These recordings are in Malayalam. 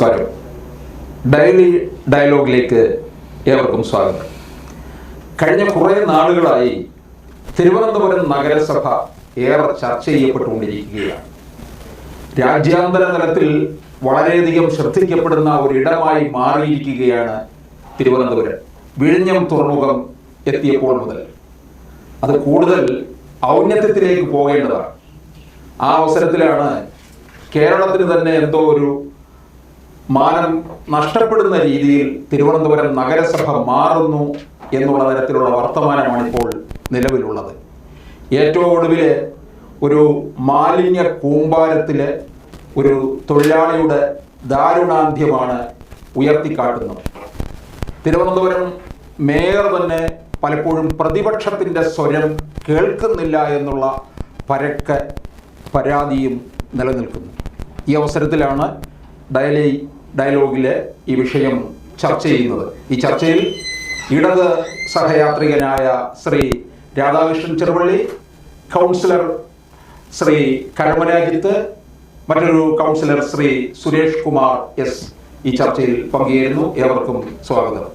നമസ്കാരം. ഡയലി ഡയലോഗിലേക്ക് ഏവർക്കും സ്വാഗതം. കഴിഞ്ഞ കുറേ നാളുകളായി തിരുവനന്തപുരം നഗരസഭ ഏറെ ചർച്ച ചെയ്യപ്പെട്ടുകൊണ്ടിരിക്കുകയാണ്. രാജ്യാന്തര തലത്തിൽ വളരെയധികം ശ്രദ്ധിക്കപ്പെടുന്ന ഒരിടമായി മാറിയിരിക്കുകയാണ് തിരുവനന്തപുരം. വിഴിഞ്ഞം തുറമുഖം എത്തിയപ്പോൾ മുതൽ. അത് കൂടുതൽ ഔന്നത്യത്തിലേക്ക് പോകേണ്ടതാണ്. ആ അവസരത്തിലാണ് കേരളത്തിന് തന്നെ എന്തോ ഒരു മാനം നഷ്ടപ്പെടുന്ന രീതിയിൽ തിരുവനന്തപുരം നഗരസഭ മാറുന്നു എന്നുള്ള തരത്തിലുള്ള വർത്തമാനമാണ് ഇപ്പോൾ നിലവിലുള്ളത്. ഏറ്റവും ഒടുവിൽ ഒരു മാലിന്യ കൂമ്പാരത്തിലെ ഒരു തൊഴിലാളിയുടെ ദാരുണാന്ത്യമാണ് ഉയർത്തിക്കാട്ടുന്നത്. തിരുവനന്തപുരം മേയർ തന്നെ പലപ്പോഴും പ്രതിപക്ഷത്തിന്റെ സ്വരം കേൾക്കുന്നില്ല എന്നുള്ള പരക്ക പരാതിയും നിലനിൽക്കുന്നു. ഈ അവസരത്തിലാണ് ഡയലി ഡയലോഗിലെ ഈ വിഷയം ചർച്ച ചെയ്യുന്നത്. ഈ ചർച്ചയിൽ ഇടത് സഹയാത്രികനായ ശ്രീ രാധാകൃഷ്ണൻ ചെറുപള്ളി കൗൺസിലർ ശ്രീ കരമരാജിത്ത് മറ്റൊരു കൗൺസിലർ ശ്രീ സുരേഷ് കുമാർ എസ് ഈ ചർച്ചയിൽ പങ്കുചേരുന്നു. ഏവർക്കും സ്വാഗതം.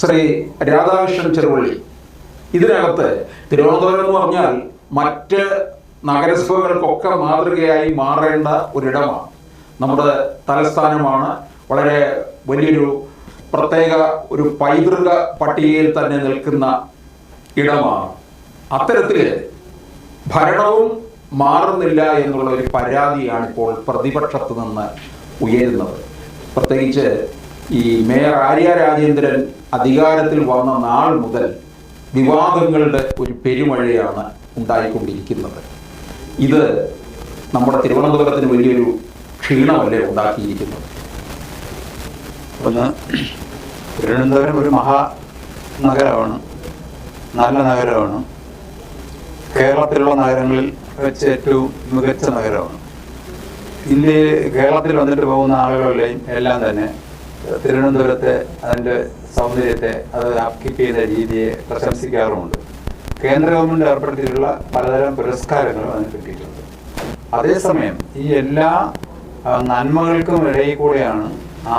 ശ്രീ രാധാകൃഷ്ണൻ ചെറുപള്ളി ഇതിനകത്ത് തിരുവനന്തപുരം എന്ന് പറഞ്ഞാൽ മറ്റ് നഗരസഭകൾക്കൊക്കെ മാതൃകയായി മാറേണ്ട ഒരിടമാണ്. നമ്മുടെ തലസ്ഥാനമാണ്. വളരെ വലിയൊരു പ്രത്യേക ഒരു പൈതൃക പട്ടികയിൽ തന്നെ നിൽക്കുന്ന ഇടമാണ്. അത്തരത്തിൽ ഭരണവും മാറുന്നില്ല എന്നുള്ള ഒരു പരാതിയാണ് ഇപ്പോൾ പ്രതിപക്ഷത്ത് നിന്ന് ഉയരുന്നത്. പ്രത്യേകിച്ച് ഈ മേയർ ആര്യ രാജേന്ദ്രൻ അധികാരത്തിൽ വന്ന നാൾ മുതൽ വിവാദങ്ങളുടെ ഒരു പെരുമഴയാണ് ഉണ്ടായിക്കൊണ്ടിരിക്കുന്നത്. ഇത് നമ്മുടെ തിരുവനന്തപുരത്തിന് വലിയൊരു ക്ഷീണമല്ലേ ഉണ്ടാക്കിയിരിക്കുന്നത്? ഒന്ന് തിരുവനന്തപുരം ഒരു മഹാ നഗരമാണ്. നല്ല നഗരമാണ്. കേരളത്തിലുള്ള നഗരങ്ങളിൽ വെച്ച് ഏറ്റവും മികച്ച നഗരമാണ്. ഇന്ത്യയിൽ കേരളത്തിൽ വന്നിട്ട് പോകുന്ന ആളുകളുടെയും എല്ലാം തന്നെ തിരുവനന്തപുരത്തെ അതിന്റെ സൗന്ദര്യത്തെ അത് അപ്കീപ്പ് ചെയ്ത രീതിയെ പ്രശംസിക്കാറുമുണ്ട്. കേന്ദ്ര ഗവൺമെന്റ് ഏർപ്പെടുത്തിയിട്ടുള്ള പലതരം പുരസ്കാരങ്ങളും അതിന് കിട്ടിയിട്ടുണ്ട്. അതേസമയം ഈ എല്ലാ നന്മകൾക്കും ഇടയിൽ കൂടെയാണ്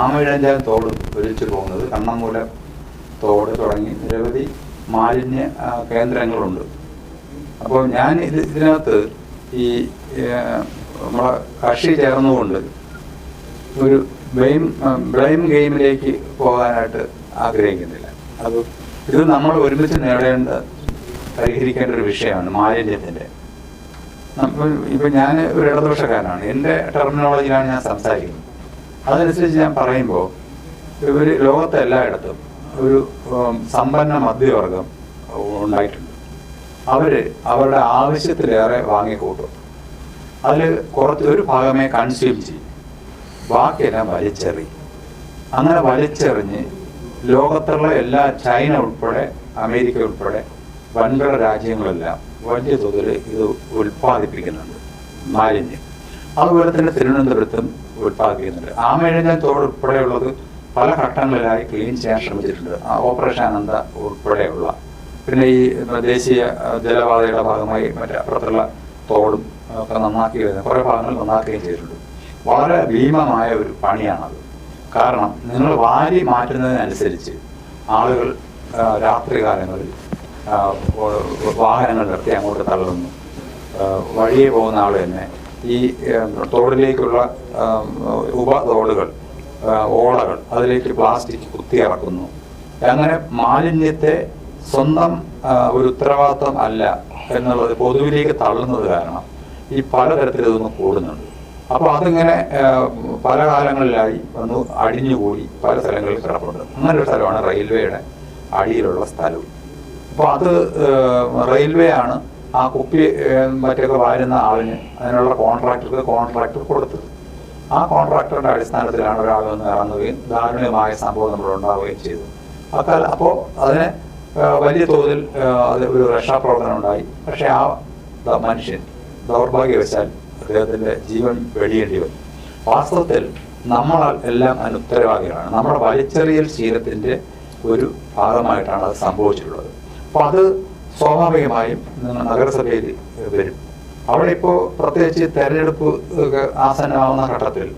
ആമയിഴഞ്ചാൻ തോട് ഒലിച്ചു പോകുന്നത്. കണ്ണമൂലം തോട് തുടങ്ങി നിരവധി മാലിന്യ കേന്ദ്രങ്ങളുണ്ട്. അപ്പോൾ ഞാൻ ഇത് ഇതിനകത്ത് ഈ നമ്മളെ കക്ഷി ചേർന്നുകൊണ്ട് ഒരു ബ്ലെയിം ബ്ലെയിം ഗെയിമിലേക്ക് പോകാനായിട്ട് ആഗ്രഹിക്കുന്നില്ല. അത് ഇത് നമ്മൾ ഒരുമിച്ച് നേടേണ്ട പരിഹരിക്കേണ്ട ഒരു വിഷയമാണ് മാലിന്യത്തിന്റെ. ഇപ്പം ഞാൻ ഒരു ഇടതുപക്ഷക്കാരനാണ്. എന്റെ ടെർമിനോളജിയിലാണ് ഞാൻ സംസാരിക്കുന്നത്. അതനുസരിച്ച് ഞാൻ പറയുമ്പോൾ ഇവർ ലോകത്തെ എല്ലായിടത്തും ഒരു സമ്പന്ന മധ്യവർഗം ഉണ്ടായിട്ടുണ്ട്. അവർ അവരുടെ ആവശ്യത്തിലേറെ വാങ്ങിക്കൂട്ടും. അതിൽ കുറച്ച് ഒരു ഭാഗമേ കൺസ്യൂം ചെയ്യും. ബാക്കിയെല്ലാം വലിച്ചെറിയും. അങ്ങനെ വലിച്ചെറിഞ്ഞ് ലോകത്തുള്ള എല്ലാ ചൈന ഉൾപ്പെടെ അമേരിക്ക ഉൾപ്പെടെ വൻകിട രാജ്യങ്ങളെല്ലാം വലിയ തോതിൽ ഇത് ഉൽപ്പാദിപ്പിക്കുന്നുണ്ട് മാലിന്യം. അതുപോലെ തന്നെ തിരുവനന്തപുരത്തും ഉൽപ്പാദിപ്പിക്കുന്നുണ്ട്. ആമയിഴഞ്ഞാൻ തോട് ഉൾപ്പെടെയുള്ളത് പല ഘട്ടങ്ങളിലായി ക്ലീൻ ചെയ്യാൻ ശ്രമിച്ചിട്ടുണ്ട്. ഓപ്പറേഷൻ അനന്ത ഉൾപ്പെടെയുള്ള. പിന്നെ ഈ ദേശീയ ജലപാതയുടെ ഭാഗമായി മറ്റേ അപ്പുറത്തുള്ള തോടും ഒക്കെ നന്നാക്കി വരുന്നത് കുറേ ഭാഗങ്ങൾ നന്നാക്കുകയും ചെയ്തിട്ടുണ്ട്. വളരെ ഭീമമായ ഒരു പണിയാണത്. കാരണം നിങ്ങൾ വാരി മാറ്റുന്നതിനനുസരിച്ച് ആളുകൾ രാത്രി വ- വാഹനങ്ങൾ നിർത്തി അങ്ങോട്ട് തള്ളുന്നു. വഴിയെ പോകുന്ന ആൾ തന്നെ. ഈ തോടിലേക്കുള്ള ഉപ തോടുകൾ ഓളകൾ അതിലേക്ക് പ്ലാസ്റ്റിക് കുത്തി ഇറക്കുന്നു. അങ്ങനെ മാലിന്യത്തെ സ്വന്തം ഒരു ഉത്തരവാദിത്വം അല്ല എന്നുള്ളത് പൊതുവിലേക്ക് തള്ളുന്നത് കാരണം ഈ പലതരത്തിൽ ഇതൊന്ന് കൂടുന്നുണ്ട്. അപ്പോൾ അതിങ്ങനെ പല കാലങ്ങളിലായി വന്ന് അടിഞ്ഞുകൂടി പല സ്ഥലങ്ങളിൽ കിടപ്പുണ്ട്. ഒരു സ്ഥലമാണ് റെയിൽവേയുടെ അടിയിലുള്ള സ്ഥലവും അപ്പോൾ അത് റെയിൽവേ ആണ് ആ കുപ്പി മറ്റൊക്കെ വാരുന്ന ആളിന് അതിനുള്ള കോൺട്രാക്ടർക്ക് കോൺട്രാക്ടർ കൊടുത്തത്. ആ കോൺട്രാക്ടറുടെ അടിസ്ഥാനത്തിലാണ് ഒരാൾ വന്ന് ഇറങ്ങുകയും ദാരുണ്യമായ സംഭവം നമ്മൾ ഉണ്ടാവുകയും ചെയ്തു അക്കാല അപ്പോൾ അതിന് വലിയ തോതിൽ അത് ഒരു രക്ഷാപ്രവർത്തനം ഉണ്ടായി. പക്ഷേ ആ മനുഷ്യൻ ദൗർഭാഗ്യവശാൽ അദ്ദേഹത്തിന്റെ ജീവൻ വെടിയേണ്ടി വന്നു. വാസ്തവത്തിൽ നമ്മൾ എല്ലാം അതിന് ഉത്തരവാദികളാണ്. നമ്മുടെ വലിച്ചെറിയൽ ശീലത്തിന്റെ ഒരു ഭാഗമായിട്ടാണ് അത് സംഭവിച്ചിട്ടുള്ളത്. അപ്പോൾ അത് സ്വാഭാവികമായും നഗരസഭയിൽ വരും. അവിടെ ഇപ്പോ പ്രത്യേകിച്ച് തെരഞ്ഞെടുപ്പ് ആസന്നമാവുന്ന ഘട്ടത്തിൽ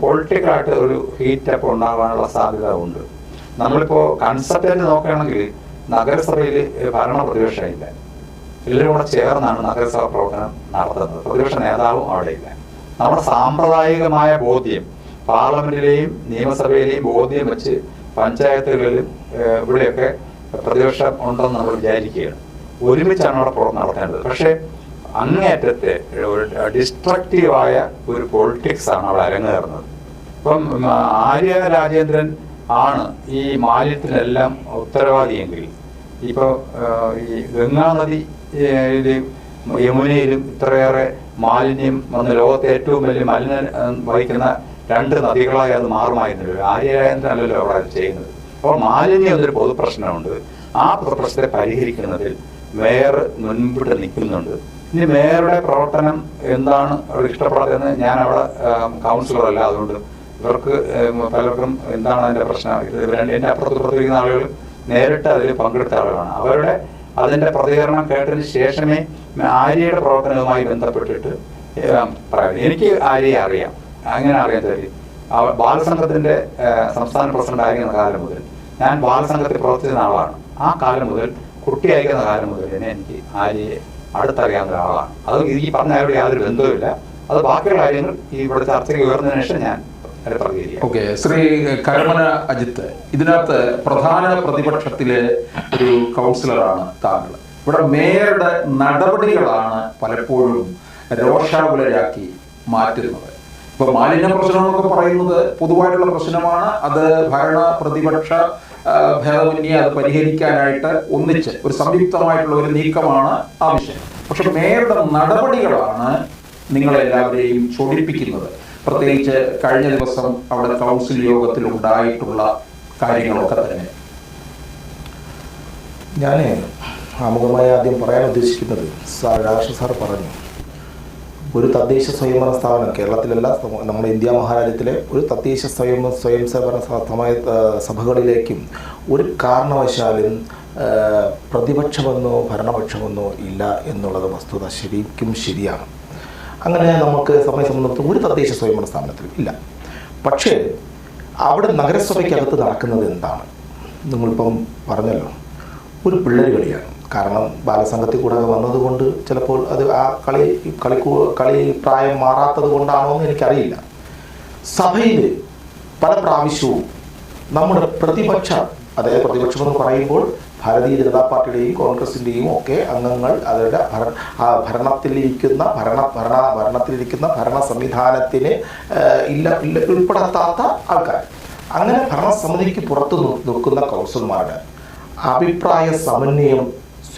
പൊളിറ്റിക്കലായിട്ട് ഒരു ഹീറ്റ് അപ്പ് ഉണ്ടാകാനുള്ള സാധ്യത ഉണ്ട്. നമ്മളിപ്പോ കൺസെപ്റ്റ് നോക്കുകയാണെങ്കിൽ നഗരസഭയിൽ ഭരണ പ്രതിപക്ഷമില്ല എല്ലാവരും കൂടെ ചേർന്നാണ് നഗരസഭ പ്രവർത്തനം നടത്തുന്നത്. പ്രതിപക്ഷ നേതാവും അവിടെ ഇല്ല. നമ്മുടെ സാമ്പ്രദായികമായ ബോധ്യം പാർലമെന്റിലെയും നിയമസഭയിലെയും ബോധ്യം വെച്ച് പഞ്ചായത്തുകളിലും ഇവിടെയൊക്കെ പ്രതിപക്ഷം ഉണ്ടെന്ന് നമ്മൾ വിചാരിക്കുകയാണ്. ഒരുമിച്ചാണ് അവിടെ പുറം നടത്തേണ്ടത്. പക്ഷേ അങ്ങേയറ്റത്തെ ഒരു ഡിസ്ട്രക്റ്റീവായ ഒരു പൊളിറ്റിക്സ് ആണ് അവിടെ അരങ്ങേറുന്നത്. ഇപ്പം ആര്യ രാജേന്ദ്രൻ ആണ് ഈ മാലിന്യത്തിനെല്ലാം ഉത്തരവാദിയെങ്കിൽ ഇപ്പോൾ ഈ ഗംഗാനദി യമുനയിലും ഇത്രയേറെ മാലിന്യം വന്ന് ലോകത്തെ ഏറ്റവും വലിയ മാലിന്യം വഹിക്കുന്ന രണ്ട് നദികളായി അത് മാറുമായിരുന്നല്ലോ ആര്യ രാജേന്ദ്രൻ അല്ലല്ലോ അവിടെ ചെയ്യുന്നത്. അപ്പോൾ മാലിന്യം എന്നൊരു പൊതുപ്രശ്നമുണ്ട്. ആ പൊതുപ്രശ്നത്തെ പരിഹരിക്കുന്നതിൽ മേയർ മുൻപിട്ട് നിൽക്കുന്നുണ്ട്. ഇനി മേയറുടെ പ്രവർത്തനം എന്താണ് ഇഷ്ടപ്പെടാത്തതെന്ന് ഞാൻ അവിടെ കൗൺസിലറല്ല. അതുകൊണ്ട് ഇവർക്ക് പലർക്കും എന്താണ് അതിന്റെ പ്രശ്നം? എന്റെ അപ്പുറത്ത് പ്രവർത്തിക്കുന്ന ആളുകൾ നേരിട്ട് അതിൽ പങ്കെടുത്ത ആളുകളാണ്. അവരുടെ അതിന്റെ പ്രതികരണം കേട്ടതിന് ശേഷമേ ആര്യയുടെ പ്രവർത്തനവുമായി ബന്ധപ്പെട്ടിട്ട് പറയാം എനിക്ക് ആര്യയെ അറിയാം. അങ്ങനെ അറിയാൻ തരും. ബാലസംഘത്തിന്റെ സംസ്ഥാന പ്രസിഡന്റ് ആയിരിക്കുന്ന കാലം മുതൽ. ഞാൻ ബാലസംഘത്തിൽ പ്രവർത്തിച്ച ആളാണ്. ആ കാലം മുതൽ കുട്ടിയായിരിക്കുന്ന കാലം മുതൽ തന്നെ എനിക്ക് ആര്യയെ അടുത്തറിയാവുന്ന ഒരാളാണ്. അത് ഈ പറഞ്ഞ ആരോട് യാതൊരു ബന്ധവുമില്ല. അത് ബാക്കിയുള്ള കാര്യങ്ങൾ ഈ ഇവിടെ ചർച്ചയ്ക്ക് ഉയർന്നതിന് ശേഷം ഞാൻ ഓക്കെ ശ്രീ കരമന അജിത്ത് ഇതിനകത്ത് പ്രധാന പ്രതിപക്ഷത്തിലെ ഒരു കൗൺസിലറാണ് താങ്കൾ. ഇവിടെ മേയറുടെ നടപടികളാണ് പലപ്പോഴും രോഷാകുലരാക്കി മാറ്റുന്നത്. ഇപ്പൊ മാലിന്യ പ്രശ്നം എന്നൊക്കെ പറയുന്നത് പൊതുവായിട്ടുള്ള പ്രശ്നമാണ്. അത് ഭരണ പ്രതിപക്ഷ ഭേദമന്യേ അത് പരിഹരിക്കാനായിട്ട് ഒന്നിച്ച് ഒരു സംയുക്തമായിട്ടുള്ള ഒരു നീക്കമാണ് ആവശ്യം പക്ഷെ മേയറുടെ നടപടികളാണ് നിങ്ങളെല്ലാവരെയും ചൊടിപ്പിക്കുന്നത്. പ്രത്യേകിച്ച് കഴിഞ്ഞ ദിവസം അവിടെ കൗൺസിൽ യോഗത്തിൽ ഉണ്ടായിട്ടുള്ള കാര്യങ്ങളൊക്കെ തന്നെ. ഞാൻ ആമുഖമായി ആദ്യം പറയാൻ ഉദ്ദേശിക്കുന്നത് സാർ രാഷ്ട്ര സാർ പറഞ്ഞു. ഒരു തദ്ദേശ സ്വയംഭരണ സ്ഥാപനം. കേരളത്തിലല്ല നമ്മുടെ ഇന്ത്യ മഹാരാജ്യത്തിലെ ഒരു തദ്ദേശ സ്വയം സ്വയം സേവന സമയ സഭകളിലേക്കും ഒരു കാരണവശാലും പ്രതിപക്ഷമെന്നോ ഭരണപക്ഷമെന്നോ ഇല്ല എന്നുള്ളത് വസ്തുത ശരിക്കും ശരിയാണ്. അങ്ങനെ നമുക്ക് സമയ സംബന്ധിച്ച് ഒരു തദ്ദേശ സ്വയംഭരണ സ്ഥാപനത്തിലും ഇല്ല. പക്ഷേ അവിടെ നഗരസഭയ്ക്കകത്ത് നടക്കുന്നത് എന്താണ്? നിങ്ങളിപ്പം പറഞ്ഞല്ലോ ഒരു പിള്ളേർ കളിയാണ്. കാരണം ബാലസംഘത്തിൽ കൂടെ വന്നതുകൊണ്ട് ചിലപ്പോൾ അത് ആ കളി കളി കളി പ്രായം മാറാത്തത് കൊണ്ടാണോ എന്ന് എനിക്കറിയില്ല. സഭയിൽ പല പ്രാവശ്യവും നമ്മുടെ പ്രതിപക്ഷ അതായത് പ്രതിപക്ഷം എന്ന് പറയുമ്പോൾ ഭാരതീയ ജനതാ പാർട്ടിയുടെയും കോൺഗ്രസിന്റെയും ഒക്കെ അംഗങ്ങൾ അവരുടെ ഭര ഭരണത്തിലിരിക്കുന്ന ഭരണ ഭരണ ഭരണത്തിലിരിക്കുന്ന ഭരണ സംവിധാനത്തിന് ഇല്ല ഇല്ല ഉൾപ്പെടുത്താത്ത ആൾക്കാർ. അങ്ങനെ ഭരണസമിതിക്ക് പുറത്തു നിൽക്കുന്ന കൗൺസിലർമാരുടെ അഭിപ്രായ സമന്വയം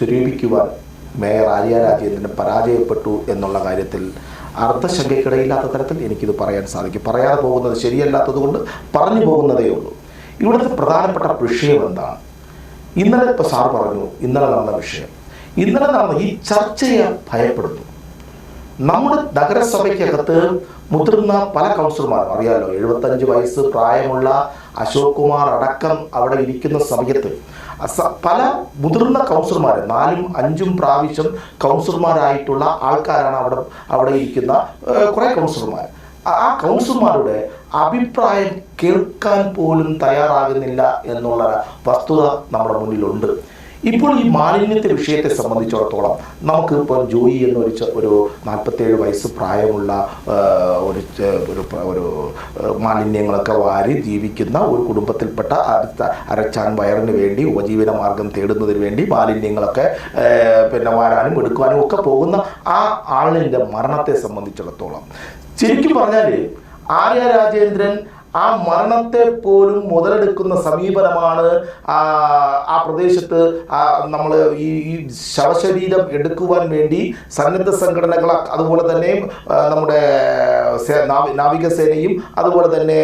സ്വരൂപിക്കുവാൻ മേയർ ആര്യ രാജേന്ദ്രന് പരാജയപ്പെട്ടു എന്നുള്ള കാര്യത്തിൽ അർത്ഥശങ്കയ്ക്കിടയില്ലാത്ത തരത്തിൽ എനിക്കിത് പറയാൻ സാധിക്കും. പറയാതെ പോകുന്നത് ശരിയല്ലാത്തതുകൊണ്ട് പറഞ്ഞു പോകുന്നതേ ഉള്ളൂ. ഇവിടുത്തെ പ്രധാനപ്പെട്ട വിഷയം എന്താണ്? ഇന്നലെ ഇപ്പോൾ സാർ പറഞ്ഞു ഇന്നലെ നടന്ന വിഷയം. ഇന്നലെ നടന്ന ഈ ചർച്ചയെ ഭയപ്പെടുന്നു. നമ്മുടെ നഗരസഭയ്ക്കകത്ത് മുതിർന്ന പല കൗൺസിലർമാരും അറിയാലോ എഴുപത്തഞ്ച് വയസ്സ് പ്രായമുള്ള അശോക് കുമാർ അടക്കം അവിടെ ഇരിക്കുന്ന സമയത്ത് പല മുതിർന്ന കൗൺസിലർമാർ നാലും അഞ്ചും പ്രാവശ്യം കൗൺസിലർമാരായിട്ടുള്ള ആൾക്കാരാണ് അവിടെ അവിടെ ഇരിക്കുന്ന കുറെ കൗൺസിലർമാർ. ആ കൗൺസിലർമാരുടെ അഭിപ്രായം കേൾക്കാൻ പോലും തയ്യാറാകുന്നില്ല എന്നുള്ള വസ്തുത നമ്മുടെ മുന്നിലുണ്ട്. ഇപ്പോൾ ഈ മാലിന്യത്തെ വിഷയത്തെ സംബന്ധിച്ചിടത്തോളം നമുക്ക് ഇപ്പോൾ ജോയി എന്നൊരു ഒരു നാൽപ്പത്തേഴ് വയസ്സ് പ്രായമുള്ള ഒരു ഒരു ഒരു മാലിന്യങ്ങളൊക്കെ വാരി ജീവിക്കുന്ന ഒരു കുടുംബത്തിൽപ്പെട്ട അരച്ചാൻ വയറിന് വേണ്ടി ഉപജീവന മാർഗം തേടുന്നതിന് വേണ്ടി മാലിന്യങ്ങളൊക്കെ പിന്നെ വാരാനും എടുക്കുവാനും ഒക്കെ പോകുന്ന ആ ആളിന്റെ മരണത്തെ സംബന്ധിച്ചിടത്തോളം. ശരിക്കും പറഞ്ഞാൽ ആര്യ രാജേന്ദ്രൻ ആ മരണത്തെ പോലും മുതലെടുക്കുന്ന സമീപനമാണ് ആ പ്രദേശത്ത് നമ്മൾ ഈ ശവശരീരം എടുക്കുവാൻ വേണ്ടി സന്നദ്ധ സംഘടനകൾ അതുപോലെ തന്നെ നമ്മുടെ നാവികസേനയും അതുപോലെ തന്നെ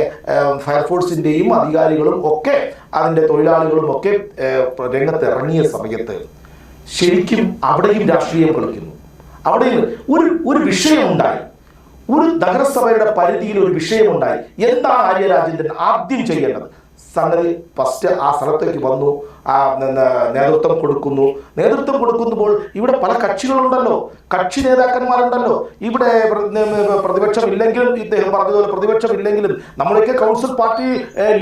ഫയർഫോഴ്സിന്റെയും അധികാരികളും ഒക്കെ അതിന്റെ തൊഴിലാളികളും ഒക്കെ രംഗത്തിറങ്ങിയ സമയത്ത് ശരിക്കും അവിടെയും രാഷ്ട്രീയം കളിക്കുന്നു. അവിടെയും ഒരു ഒരു വിഷയമുണ്ടായി. ഒരു നഗരസഭയുടെ പരിധിയിൽ ഒരു വിഷയമുണ്ടായി. എന്താണ് ആര്യരാജേന്ദ്രൻ ആദ്യം ചെയ്യേണ്ടത്? സംഗതി ഫസ്റ്റ് ആ സ്ഥലത്തേക്ക് വന്നു ആ നേതൃത്വം കൊടുക്കുന്നു. നേതൃത്വം കൊടുക്കുമ്പോൾ ഇവിടെ പല കക്ഷികളുണ്ടല്ലോ. കക്ഷി നേതാക്കന്മാരുണ്ടല്ലോ. ഇവിടെ പ്രതിപക്ഷമില്ലെങ്കിലും ഇദ്ദേഹം പറഞ്ഞതുപോലെ പ്രതിപക്ഷം ഇല്ലെങ്കിലും നമ്മളൊക്കെ കൗൺസിൽ പാർട്ടി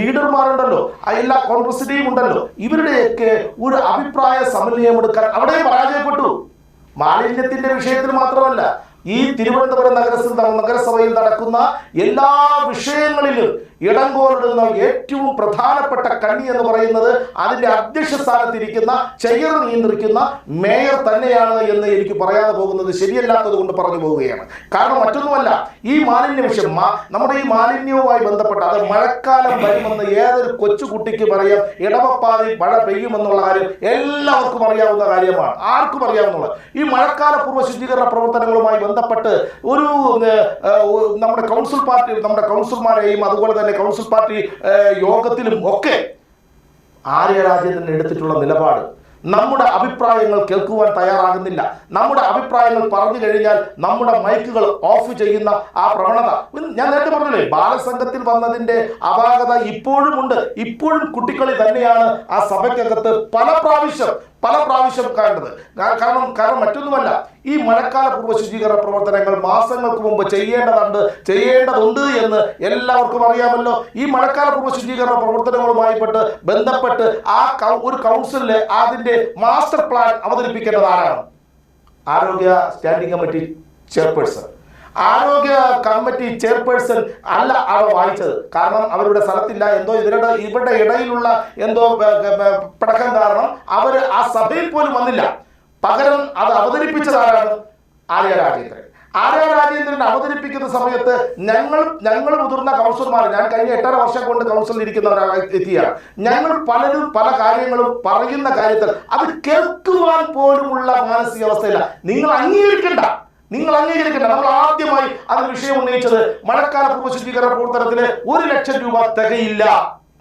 ലീഡർമാരുണ്ടല്ലോ. എല്ലാ കോൺഗ്രസിന്റെയും ഉണ്ടല്ലോ. ഇവരുടെയൊക്കെ ഒരു അഭിപ്രായ സമന്വയം എടുക്കാൻ അവിടെ പരാജയപ്പെട്ടു. മാലിന്യത്തിന്റെ വിഷയത്തിൽ മാത്രമല്ല ഈ തിരുവനന്തപുരം നഗരസഭ നഗരസഭയിൽ നടക്കുന്ന എല്ലാ വിഷയങ്ങളിലും ഇടങ്കോലിടുന്ന ഏറ്റവും പ്രധാനപ്പെട്ട കണ്ണി എന്ന് പറയുന്നത് അതിന്റെ അധ്യക്ഷ സ്ഥാനത്തിരിക്കുന്ന ചെയർ നിയന്ത്രിക്കുന്ന മേയർ തന്നെയാണ് എന്ന് എനിക്ക് പറയാതെ പോകുന്നത് ശരിയല്ലാത്തത് കൊണ്ട് പറഞ്ഞു പോവുകയാണ്. കാരണം മറ്റൊന്നുമല്ല ഈ മാലിന്യ വിഷയം നമ്മുടെ ഈ മാലിന്യവുമായി ബന്ധപ്പെട്ട അത് മഴക്കാലം വരുമെന്ന് ഏതൊരു കൊച്ചുകുട്ടിക്കും അറിയാം ഇടവപ്പാതി മഴ പെയ്യുമെന്നുള്ള കാര്യം എല്ലാവർക്കും അറിയാവുന്ന കാര്യമാണ്. ആർക്കും അറിയാവുന്നുള്ള ഈ മഴക്കാല പൂർവ ശുചീകരണ പ്രവർത്തനങ്ങളുമായി ബന്ധപ്പെട്ട് ഒരു നമ്മുടെ കൗൺസിൽ പാർട്ടി നമ്മുടെ കൗൺസിൽമാരെയും അതുപോലെ തന്നെ കോൺഗ്രസ് പാർട്ടി യോഗത്തിലും ഒക്കെ ആര്യ രാജേന്ദ്രൻ എടുത്തിട്ടുള്ള നിലപാട് നമ്മുടെ അഭിപ്രായങ്ങൾ കേൾക്കുവാൻ തയ്യാറാകുന്നില്ല. നമ്മുടെ അഭിപ്രായങ്ങൾ പറഞ്ഞു കഴിഞ്ഞാൽ നമ്മുടെ മൈക്കുകൾ ഓഫ് ചെയ്യുന്ന ആ പ്രവണത. ഞാൻ നേരത്തെ പറഞ്ഞില്ലേ ബാലസംഘത്തിൽ വന്നതിന്റെ അപാകത ഇപ്പോഴും ഉണ്ട്. ഇപ്പോഴും കുട്ടികളിൽ തന്നെയാണ് ആ സഭയ്ക്കകത്ത് പല പ്രാവശ്യം പല പ്രാവശ്യം കാണുന്നത് കാരണം കാരണം മറ്റൊന്നുമല്ല. ഈ മഴക്കാല പൂർവ ശുചീകരണ പ്രവർത്തനങ്ങൾ മാസങ്ങൾക്ക് മുമ്പ് ചെയ്യേണ്ടതുണ്ട് ചെയ്യേണ്ടതുണ്ട് എന്ന് എല്ലാവർക്കും അറിയാമല്ലോ. ഈ മഴക്കാല പൂർവ ശുചീകരണ പ്രവർത്തനങ്ങളുമായി പെട്ട് ബന്ധപ്പെട്ട് ആ ഒരു കൗൺസിലിൽ അതിന്റെ മാസ്റ്റർ പ്ലാൻ അവതരിപ്പിക്കേണ്ടത് ആരാണ്? ആരോഗ്യ സ്റ്റാൻഡിംഗ് കമ്മിറ്റി ചെയർപേഴ്സൺ. ആരോഗ്യ കമ്മിറ്റി ചെയർപേഴ്സൺ അല്ല അവ വായിച്ചത്. കാരണം അവരുടെ സ്ഥലത്തില്ല എന്തോ ഇവരുടെ ഇവരുടെ ഇടയിലുള്ള എന്തോ പിടക്കം കാരണം അവർ ആ സഭയിൽ പോലും വന്നില്ല. പകരം അത് അവതരിപ്പിച്ചതാരാണ്? ആര്യ രാജേന്ദ്രൻ ആര്യ രാജേന്ദ്രൻ അവതരിപ്പിക്കുന്ന സമയത്ത് ഞങ്ങൾ ഞങ്ങൾ മുതിർന്ന കൗൺസിലർമാർ ഞാൻ കഴിഞ്ഞ എട്ടര വർഷം കൊണ്ട് കൗൺസിലിൽ ഇരിക്കുന്നവരാണ് എത്തിയാണ് ഞങ്ങൾ പലരും പല കാര്യങ്ങളും പറയുന്ന കാര്യത്തിൽ അത് കേൾക്കുവാൻ പോലുമുള്ള മാനസികാവസ്ഥയില്ല. നിങ്ങൾ അംഗീകരിക്കണ്ട. നിങ്ങൾ അംഗീകരിക്കണ്ട. നമ്മൾ ആദ്യമായി അതിന് വിഷയം ഉന്നയിച്ചത് മഴക്കാല പൂർവ ശുചീകരണ പ്രവർത്തനത്തിന് ഒരു ലക്ഷം രൂപ തികയില്ല.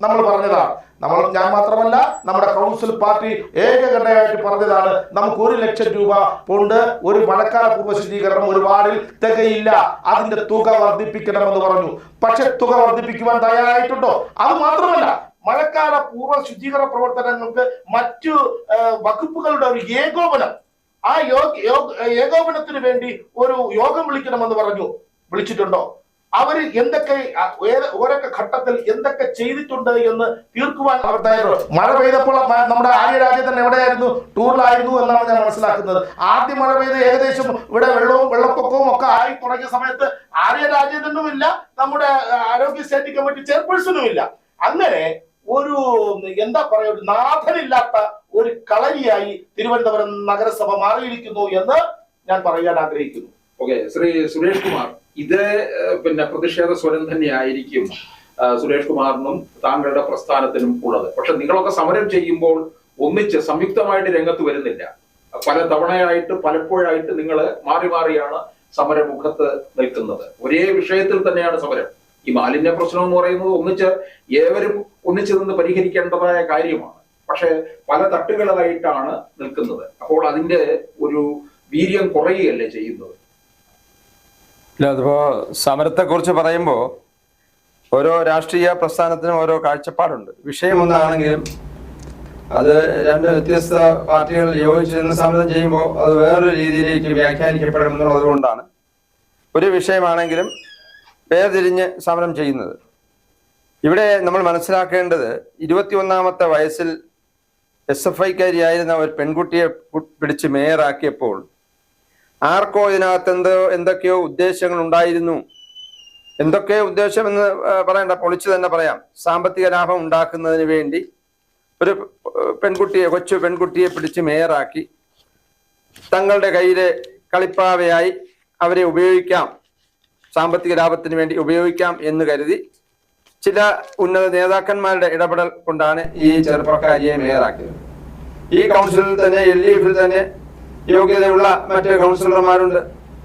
നമ്മൾ പറഞ്ഞതാണ്. നമ്മൾ ഞാൻ മാത്രമല്ല നമ്മുടെ കൗൺസിൽ പാർട്ടി ഏകകണ്ഠയായിട്ട് പറഞ്ഞതാണ് നമുക്ക് ഒരു ലക്ഷം രൂപ കൊണ്ട് ഒരു മഴക്കാല പൂർവ ശുചീകരണം ഒരു വാർഡിൽ തികയില്ല. അതിന്റെ തുക വർദ്ധിപ്പിക്കണമെന്ന് പറഞ്ഞു. പക്ഷെ തുക വർദ്ധിപ്പിക്കുവാൻ തയ്യാറായിട്ടുണ്ടോ? അത് മാത്രമല്ല മഴക്കാല പൂർവ ശുചീകരണ പ്രവർത്തനങ്ങൾക്ക് മറ്റു വകുപ്പുകളുടെ ഒരു ഏകോപനം ആ യോഗ- ഏകോപനത്തിന് വേണ്ടി ഒരു യോഗം വിളിക്കണമെന്ന് പറഞ്ഞു. വിളിച്ചിട്ടുണ്ടോ? അവർ എന്തൊക്കെ ഓരോ ഏത് ഘട്ടത്തിൽ എന്തൊക്കെ ചെയ്തിട്ടുണ്ട് എന്ന് തീർക്കുവാൻ അവർ തയ്യാറോ മഴ പെയ്തപ്പോൾ നമ്മുടെ ആര്യ രാജ്യത്തന്നെ എവിടെയായിരുന്നു? ടൂറിലായിരുന്നു എന്നാണ് ഞാൻ മനസ്സിലാക്കുന്നത്. ആദ്യം മഴ പെയ്ത് ഏകദേശം ഇവിടെ വെള്ളവും വെള്ളപ്പൊക്കവും ഒക്കെ ആയി തുടങ്ങിയ സമയത്ത് ആര്യ രാജേന്ദ്രനും ഇല്ല നമ്മുടെ ആരോഗ്യ സ്റ്റേറ്റ് കമ്മിറ്റി ചെയർപേഴ്സണും ഇല്ല അങ്ങനെ ഒരു എന്താ പറയുക ഒരു നാഥനില്ലാത്ത ഒരു കളരിയായി തിരുവനന്തപുരം നഗരസഭ മാറിയിരിക്കുന്നു എന്ന് ഞാൻ പറയാൻ ആഗ്രഹിക്കുന്നു. ഓക്കെ ശ്രീ സുരേഷ് കുമാർ ഇത് പിന്നെ പ്രതിഷേധ സ്വരം തന്നെയായിരിക്കും സുരേഷ് കുമാറിനും താങ്കളുടെ പ്രസ്ഥാനത്തിനും ഉള്ളത്. പക്ഷെ നിങ്ങളൊക്കെ സമരം ചെയ്യുമ്പോൾ ഒന്നിച്ച് സംയുക്തമായിട്ട് രംഗത്ത് വരുന്നില്ല. പല തവണയായിട്ട് പലപ്പോഴായിട്ട് നിങ്ങൾ മാറി മാറിയാണ് സമരമുഖത്ത് നിൽക്കുന്നത്. ഒരേ വിഷയത്തിൽ തന്നെയാണ് സമരം. ഈ മാലിന്യ പ്രശ്നം എന്ന് പറയുന്നത് ഒന്നിച്ച് ഏവരും ഒന്നിച്ച് നിന്ന് പരിഹരിക്കേണ്ടതായ കാര്യമാണ്. പക്ഷെ പല തട്ടുകളായിട്ടാണ് നിൽക്കുന്നത്. അപ്പോൾ അതിന്റെ ഒരു വീര്യം കുറയുകയല്ലേ ചെയ്യുന്നത്? ഇല്ല അതിപ്പോ സമരത്തെക്കുറിച്ച് പറയുമ്പോൾ ഓരോ രാഷ്ട്രീയ പ്രസ്ഥാനത്തിനും ഓരോ കാഴ്ചപ്പാടുണ്ട്. വിഷയം ഒന്നാണെങ്കിലും അത് രണ്ട് വ്യത്യസ്ത പാർട്ടികൾ യോജിച്ച് നിന്ന് സമരം ചെയ്യുമ്പോൾ അത് വേറൊരു രീതിയിലേക്ക് വ്യാഖ്യാനിക്കപ്പെടും എന്നുള്ളത് കൊണ്ടാണ് ഒരു വിഷയമാണെങ്കിലും വേർതിരിഞ്ഞ് സമരം ചെയ്യുന്നത്. ഇവിടെ നമ്മൾ മനസ്സിലാക്കേണ്ടത് ഇരുപത്തിയൊന്നാമത്തെ വയസ്സിൽ എസ് എഫ് ഐക്കാരിയായിരുന്ന ഒരു പെൺകുട്ടിയെ പിടിച്ച് മേയറാക്കിയപ്പോൾ ആർക്കോ ഇതിനകത്ത് എന്തോ എന്തൊക്കെയോ ഉദ്ദേശങ്ങൾ ഉണ്ടായിരുന്നു എന്തൊക്കെ ഉദ്ദേശം എന്ന് പറയണ്ട പൊളിച്ചു തന്നെ പറയാം. സാമ്പത്തിക ലാഭം ഉണ്ടാക്കുന്നതിന് വേണ്ടി ഒരു പെൺകുട്ടിയെ കൊച്ചു പെൺകുട്ടിയെ പിടിച്ച് മേയറാക്കി തങ്ങളുടെ കയ്യിലെ കളിപ്പാവയായി അവരെ ഉപയോഗിക്കാം. സാമ്പത്തിക ലാഭത്തിന് വേണ്ടി ഉപയോഗിക്കാം എന്ന് കരുതി ചില ഉന്നത നേതാക്കന്മാരുടെ ഇടപെടൽ കൊണ്ടാണ് ഈ ചെറുപ്പക്കാരിയെ മേയറാക്കിയത്. ഈ കൗൺസിലിൽ തന്നെ എൽ ഡി എഫിൽ തന്നെ യോഗ്യതയുള്ള മറ്റ് കൗൺസിലർമാരുണ്ട്.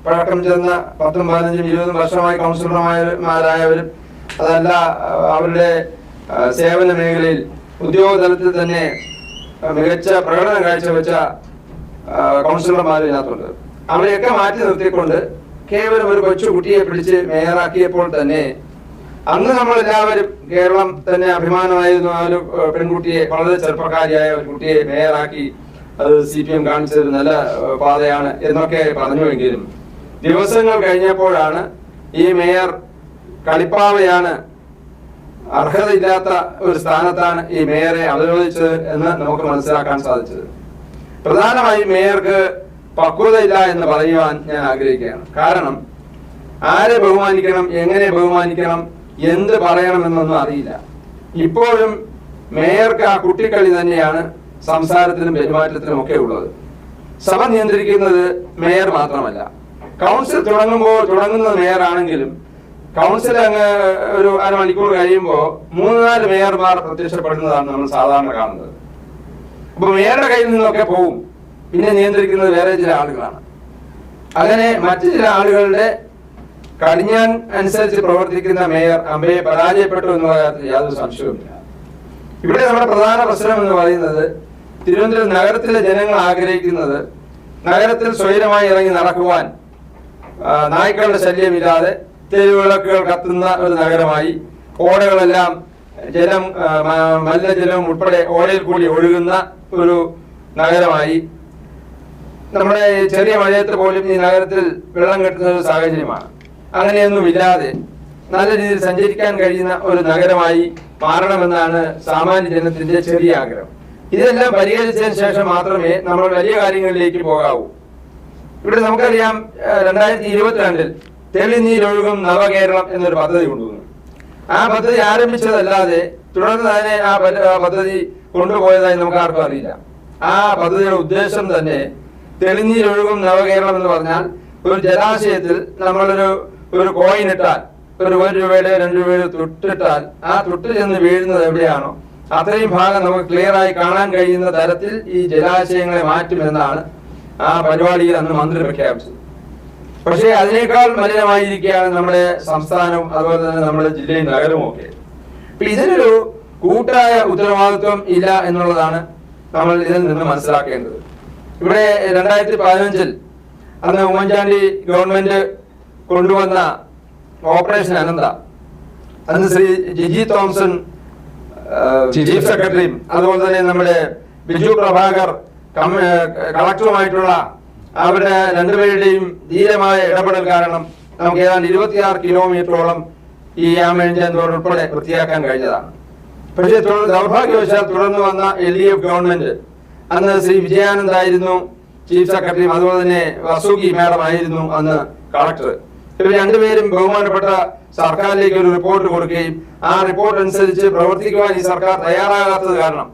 പഴക്കം ചെന്ന പത്തും പതിനഞ്ചും ഇരുപതും വർഷമായി കൗൺസിലർമാരായവരും അതല്ല അവരുടെ സേവന മേഖലയിൽ ഉദ്യോഗ തലത്തിൽ തന്നെ മികച്ച പ്രകടനം കാഴ്ചവെച്ച കൗൺസിലർമാരും ഇതിനകത്തുണ്ട്. അവരെയൊക്കെ മാറ്റി നിർത്തിക്കൊണ്ട് കേവലം ഒരു കൊച്ചുകുട്ടിയെ പിടിച്ച് മേയറാക്കിയപ്പോൾ തന്നെ അന്ന് നമ്മൾ എല്ലാവരും കേരളം തന്നെ അഭിമാനമായിരുന്നു ആ ഒരു പെൺകുട്ടിയെ വളരെ ചെറുപ്പക്കാരിയായ ഒരു കുട്ടിയെ മേയറാക്കി അത് സി പി എം കാണിച്ചത് നല്ല പാതയാണ് എന്നൊക്കെ പറഞ്ഞുവെങ്കിലും ദിവസങ്ങൾ കഴിഞ്ഞപ്പോഴാണ് ഈ മേയർ കളിപ്പാവയാണ് അർഹതയില്ലാത്ത ഒരു സ്ഥാനത്താണ് ഈ മേയറെ അവരോധിച്ചത് എന്ന് നമുക്ക് മനസ്സിലാക്കാൻ സാധിച്ചത്. പ്രധാനമായും മേയർക്ക് പക്വതയില്ല എന്ന് പറയുവാൻ ഞാൻ ആഗ്രഹിക്കുകയാണ്. കാരണം ആരെ ബഹുമാനിക്കണം എങ്ങനെ ബഹുമാനിക്കണം എന്ത് പറയണമെന്നൊന്നും അറിയില്ല. ഇപ്പോഴും മേയർക്ക് ആ കുട്ടിക്കളി തന്നെയാണ് സംസാരത്തിലും പെരുമാറ്റത്തിനും ഒക്കെ ഉള്ളത് സഭ നിയന്ത്രിക്കുന്നത് മേയർ മാത്രമല്ല. കൗൺസിൽ തുടങ്ങുമ്പോൾ തുടങ്ങുന്നത് മേയർ ആണെങ്കിലും കൗൺസിൽ അങ്ങ് ഒരു അരമണിക്കൂർ കഴിയുമ്പോൾ മൂന്ന് നാല് മേയർമാർ പ്രത്യക്ഷപ്പെടുന്നതാണ് നമ്മൾ സാധാരണ കാണുന്നത്. അപ്പൊ മേയറുടെ കയ്യിൽ നിന്നൊക്കെ പോവും. പിന്നെ നിയന്ത്രിക്കുന്നത് വേറെ ചില ആളുകളാണ്. അങ്ങനെ മറ്റു ചില ആളുകളുടെ കടിഞ്ഞാൻ അനുസരിച്ച് പ്രവർത്തിക്കുന്ന മേയർ അമ്പയെ പരാജയപ്പെട്ടു എന്നുള്ള കാര്യത്തിൽ യാതൊരു സംശയവുമില്ല. ഇവിടെ നമ്മുടെ പ്രധാന പ്രശ്നം എന്ന് പറയുന്നത് തിരുവനന്തപുരം നഗരത്തിലെ ജനങ്ങൾ ആഗ്രഹിക്കുന്നത് നഗരത്തിൽ സ്വൈരമായി ഇറങ്ങി നടക്കുവാൻ നായ്ക്കളുടെ ശല്യമില്ലാതെ തെരുവിളക്കുകൾ കത്തുന്ന ഒരു നഗരമായി ഓടകളെല്ലാം ജലം മലിനജലം ഉൾപ്പെടെ ഓടയിൽ കൂടി ഒഴുകുന്ന ഒരു നഗരമായി. നമ്മുടെ ചെറിയ മഴയത്ത് പോലും ഈ നഗരത്തിൽ വെള്ളം കെട്ടുന്ന ഒരു സാഹചര്യമാണ്. അങ്ങനെയൊന്നുമില്ലാതെ നല്ല രീതിയിൽ സഞ്ചരിക്കാൻ കഴിയുന്ന ഒരു നഗരമായി മാറണമെന്നാണ് സാമാന്യ ജനത്തിന്റെ ചെറിയ ആഗ്രഹം. ഇതെല്ലാം പരിഹരിച്ചതിന് ശേഷം മാത്രമേ നമ്മൾ വലിയ കാര്യങ്ങളിലേക്ക് പോകാവൂ. ഇവിടെ നമുക്കറിയാം രണ്ടായിരത്തി ഇരുപത്തിരണ്ടിൽ തെളിനീരൊഴുകും നവകേരളം എന്നൊരു പദ്ധതി കൊണ്ടുവന്നു. ആ പദ്ധതി ആരംഭിച്ചതല്ലാതെ തുടർന്ന് തന്നെ ആ പദ്ധതി കൊണ്ടുപോയതായി നമുക്ക് ആർക്കും അറിയില്ല. ആ പദ്ധതിയുടെ ഉദ്ദേശം തന്നെ തെളിനീരൊഴുകും നവകേരളം എന്ന് പറഞ്ഞാൽ ഒരു ജലാശയത്തിൽ നമ്മളൊരു ഒരു കോയിൻ ഇട്ടാൽ ഒരു ഒരു രൂപയുടെ രണ്ട് രൂപയുടെ തൊട്ടിട്ടാൽ ആ തൊട്ടിൽ ചെന്ന് വീഴുന്നത് എവിടെയാണോ? അത്രയും ഭാഗം നമുക്ക് ക്ലിയർ ആയി കാണാൻ കഴിയുന്ന തരത്തിൽ ഈ ജലാശയങ്ങളെ മാറ്റുമെന്നാണ് ആ പരിപാടിയിൽ അന്ന് മന്ത്രി പ്രഖ്യാപിച്ചത്. പക്ഷേ അതിനേക്കാൾ മലിനമായിരിക്കുകയാണ് നമ്മുടെ സംസ്ഥാനവും അതുപോലെ തന്നെ നമ്മുടെ ജില്ലയും നഗരവും ഒക്കെ. അപ്പൊ ഇതിനൊരു കൂട്ടായ ഉത്തരവാദിത്വം ഇല്ല എന്നുള്ളതാണ് നമ്മൾ ഇതിൽ നിന്ന് മനസ്സിലാക്കേണ്ടത്. ഇവിടെ രണ്ടായിരത്തി പതിനഞ്ചിൽ അന്ന് ഉമ്മൻചാണ്ടി ഗവൺമെന്റ് കൊണ്ടുവന്ന ഓപ്പറേഷൻ അനന്ത. അന്ന് ശ്രീ ജിജി തോംസൺ ചീഫ് സെക്രട്ടറിയും അതുപോലെ തന്നെ നമ്മുടെ ബിജു പ്രഭാകർ കളക്ടറുമായിട്ടുള്ള അവരുടെ രണ്ടുപേരുടെയും ധീരമായ ഇടപെടൽ കാരണം നമുക്ക് ഏതാണ്ട് ഇരുപത്തിയാറ് കിലോമീറ്ററോളം ഈ യാമേഞ്ചൻ റോഡ് ഉൾപ്പെടെ വൃത്തിയാക്കാൻ കഴിഞ്ഞതാണ്. പക്ഷേ ദൗർഭാഗ്യവശാൽ തുടർന്ന് വന്ന എൽ ഡി എഫ് ഗവൺമെന്റ് അന്ന് ശ്രീ വിജയാനന്ദ് ആയിരുന്നു ചീഫ് സെക്രട്ടറിയും അതുപോലെ തന്നെ വസൂകി മാഡം ആയിരുന്നു അന്ന് കളക്ടർ. ഇവർ രണ്ടുപേരും ബഹുമാനപ്പെട്ട സർക്കാരിലേക്ക് ഒരു റിപ്പോർട്ട് കൊടുക്കുകയും ആ റിപ്പോർട്ട് അനുസരിച്ച് പ്രവർത്തിക്കുവാൻ ഈ സർക്കാർ തയ്യാറാകാത്തത് കാരണം.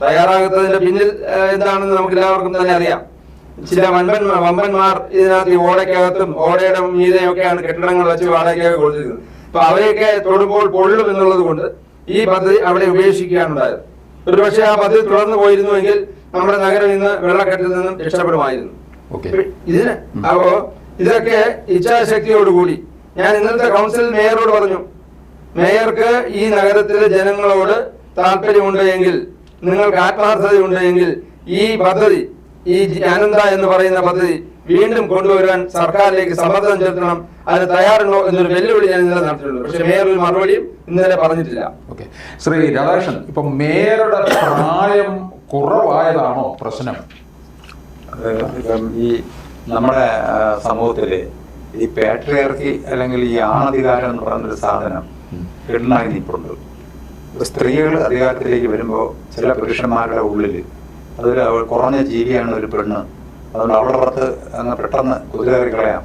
തയ്യാറാകാത്തതിന്റെ പിന്നിൽ എന്താണെന്ന് നമുക്ക് എല്ലാവർക്കും തന്നെ അറിയാം. ചില വമ്പൻ വമ്പന്മാർ ഇതിനകത്ത് ഈ ഓടയ്ക്കകത്തും ഓടയുടെ മീതയൊക്കെയാണ് കെട്ടിടങ്ങൾ വെച്ച് വാടകയ്ക്കൊക്കെ കൊടുത്തിരുന്നത്. അപ്പൊ അവരെയൊക്കെ തൊടുമ്പോൾ പൊള്ളും എന്നുള്ളത് കൊണ്ട് ഈ പദ്ധതി അവിടെ ഉപേക്ഷിക്കുകയാണ് ഉണ്ടായത് ഒരുപക്ഷെ ആ പദ്ധതി തുടർന്നു പോയിരുന്നുവെങ്കിൽ നമ്മുടെ നഗരം ഇന്ന് വെള്ളക്കെട്ടിൽ നിന്നും രക്ഷപ്പെടുമായിരുന്നു. ഇതിന് അപ്പോ ഇതൊക്കെ ഇച്ഛാശക്തിയോടുകൂടി. ഞാൻ ഇന്നത്തെ കൗൺസിൽ മേയറോട് പറഞ്ഞു മേയർക്ക് ഈ നഗരത്തിലെ ജനങ്ങളോട് താല്പര്യമുണ്ട് എങ്കിൽ നിങ്ങൾക്ക് ആത്മാർത്ഥതയുണ്ട് എങ്കിൽ ഈ പദ്ധതി ഈ അനന്ത എന്ന് പറയുന്ന പദ്ധതി വീണ്ടും കൊണ്ടുവരാൻ സർക്കാരിലേക്ക് സമ്മർദ്ദം ചെലുത്തണം. അതിന് തയ്യാറുണ്ടോ എന്നൊരു വെല്ലുവിളി ഞാൻ ഇന്നലെ നടത്തിയിട്ടുണ്ട്. പക്ഷെ മേയർ ഒരു മറുപടിയും ഇന്നലെ പറഞ്ഞിട്ടില്ല. ഓക്കെ. ശ്രീ രാധാകൃഷ്ണൻ ഇപ്പൊ മേയറുടെ പ്രായം കുറവായതാണോ പ്രശ്നം? ഈ നമ്മുടെ സമൂഹത്തിൽ ഈ പാട്രിയാർക്കി അല്ലെങ്കിൽ ഈ ആണധികാരം എന്ന് പറയുന്നൊരു സാധനം ഹിഡനായി നിൽപ്പുണ്ട് സ്ത്രീകൾ അധികാരത്തിലേക്ക് വരുമ്പോൾ ചില പുരുഷന്മാരുടെ ഉള്ളിൽ അതൊരു അവൾ കുറഞ്ഞ ജീവിയാണ് ഒരു പെണ്ണ്. അതുകൊണ്ട് അവളുടെ പുറത്ത് അങ്ങ് പെട്ടെന്ന് കുതിര കയറി കളയാം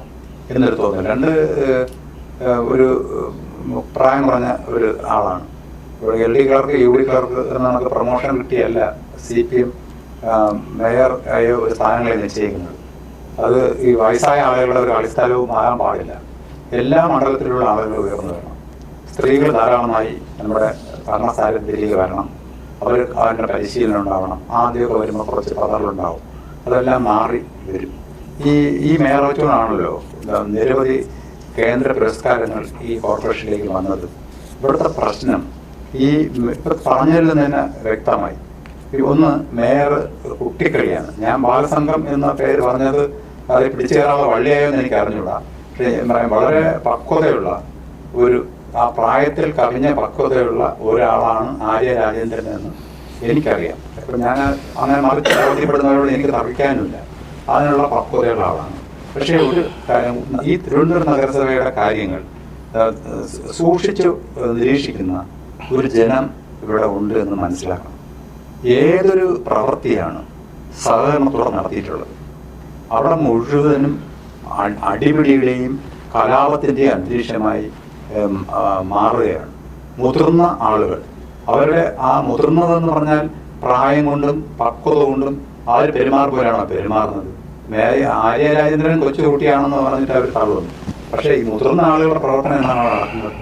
എന്നൊരു തോന്നൽ. രണ്ട് ഒരു പ്രായം കുറഞ്ഞ ഒരു ആളാണ്. ഇവിടെ L D clerk U D clerk എന്നൊക്കെ പ്രൊമോഷൻ കിട്ടിയല്ല സി പി എം മേയർ ആയ ഒരു സ്ഥാനങ്ങളെ നിശ്ചയിക്കുന്നത് അത് ഈ വയസ്സായ ആളുകളുടെ ഒരു അടിസ്ഥാനവും ആകാൻ പാടില്ല. എല്ലാ മണ്ഡലത്തിലുള്ള ആളുകൾ ഉയർന്നു വരണം. സ്ത്രീകൾ ധാരാളമായി നമ്മുടെ ഭരണസ്ഥാനത്തിലേക്ക് വരണം. അവർ അവരുടെ പരിശീലനം ഉണ്ടാവണം. ആദ്യമൊക്കെ വരുമ്പോൾ കുറച്ച് പതറുണ്ടാവും അതെല്ലാം മാറി വരും. ഈ ഈ മേയറോറ്റൂണാണല്ലോ നിരവധി കേന്ദ്ര പുരസ്കാരങ്ങൾ ഈ കോർപ്പറേഷനിലേക്ക് വന്നത്. ഇവിടുത്തെ പ്രശ്നം ഈ ഇപ്പൊ പറഞ്ഞതിൽ തന്നെ വ്യക്തമായി. ഒന്ന് മേയർ കുട്ടിക്കളിയാണ്. ഞാൻ ബാലസംഘം എന്ന പേര് പറഞ്ഞത് അത് പിടിച്ചു കയറാനുള്ള വള്ളിയായോ എന്ന് എനിക്ക് അറിഞ്ഞൂടാ പക്ഷേ പറയാം വളരെ പക്വതയുള്ള ഒരു ആ പ്രായത്തിൽ കവിഞ്ഞ പക്വതയുള്ള ഒരാളാണ് ആര്യ രാജേന്ദ്രൻ എന്ന് എനിക്കറിയാം. അപ്പം ഞാൻ അങ്ങനെ മറിച്ച് ബോധ്യപ്പെടുന്നവരോട് എനിക്ക് തർക്കിക്കാനുമില്ല. അതിനുള്ള പക്വതയുള്ള ആളാണ്. പക്ഷേ ഒരു ഈ തിരുവനന്തപുരം നഗരസഭയുടെ കാര്യങ്ങൾ സൂക്ഷിച്ചു നിരീക്ഷിക്കുന്ന ഒരു ജനം ഇവിടെ ഉണ്ട് എന്ന് മനസ്സിലാക്കണം. ഏതൊരു പ്രവൃത്തിയാണ് സഹകരണത്തോടെ നടത്തിയിട്ടുള്ളത്? അവിടെ മുഴുവനും അടിപിടികളെയും കലാപത്തിന്റെയും അന്തരീക്ഷമായി മാറുകയാണ്. മുതിർന്ന ആളുകൾ. അവരുടെ ആ മുതിർന്നതെന്ന് പറഞ്ഞാൽ പ്രായം കൊണ്ടും പക്വത കൊണ്ടും അവർ പെരുമാറുമ്പോഴാണ് പെരുമാറുന്നത്. മേ ആര്യ രാജേന്ദ്രൻ കൊച്ചുകുട്ടിയാണെന്ന് പറഞ്ഞിട്ട് അവർ തള്ളുന്നു. പക്ഷേ ഈ മുതിർന്ന ആളുകളുടെ പ്രവർത്തനം എന്നാണ് നടക്കുന്നത്.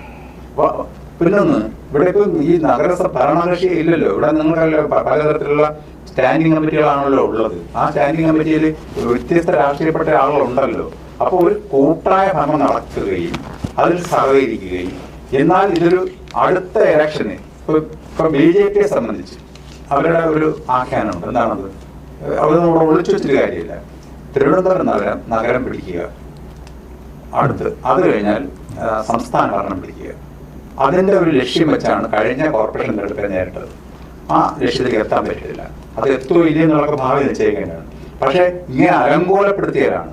പിന്നൊന്ന് ഇവിടെ ഇപ്പം ഈ നഗരസഭ ഭരണകക്ഷി ഇല്ലല്ലോ ഇവിടെ നിങ്ങൾക്കല്ലോ പലതരത്തിലുള്ള സ്റ്റാൻഡിംഗ് കമ്മിറ്റികളാണല്ലോ ഉള്ളത്. ആ സ്റ്റാൻഡിംഗ് കമ്മിറ്റിയിൽ വ്യത്യസ്ത രാഷ്ട്രീയപ്പെട്ട ആളുകളുണ്ടല്ലോ. അപ്പോൾ ഒരു കൂട്ടായ ഭരണം നടക്കുകയും അതിൽ സഹകരിക്കുകയും എന്നാൽ ഇതൊരു അടുത്ത ഇലക്ഷന് ഇപ്പൊ ബി ജെ പിയെ സംബന്ധിച്ച് അവരുടെ ഒരു ആഖ്യാനമുണ്ട്. എന്താണത്? അവർ നമ്മൾ ഒളിച്ചു വെച്ചൊരു കാര്യമില്ല. തിരുവനന്തപുരം നഗരം നഗരം പിടിക്കുക. അടുത്ത് അത് കഴിഞ്ഞാൽ സംസ്ഥാന ഭരണം പിടിക്കുക. അതിന്റെ ഒരു ലക്ഷ്യം വെച്ചാണ് കഴിഞ്ഞ കോർപ്പറേഷൻ തിരഞ്ഞെടുപ്പിനെ നേരിട്ടത്. ആ ലക്ഷ്യത്തിലേക്ക് എത്താൻ പറ്റില്ല. അത് എത്തുമോ ഇല്ല എന്നുള്ളൊക്കെ ഭാവി നിശ്ചയിക്കേണ്ടതാണ്. പക്ഷേ ഇങ്ങനെ അലങ്കോലപ്പെടുത്തിയവരാണ്.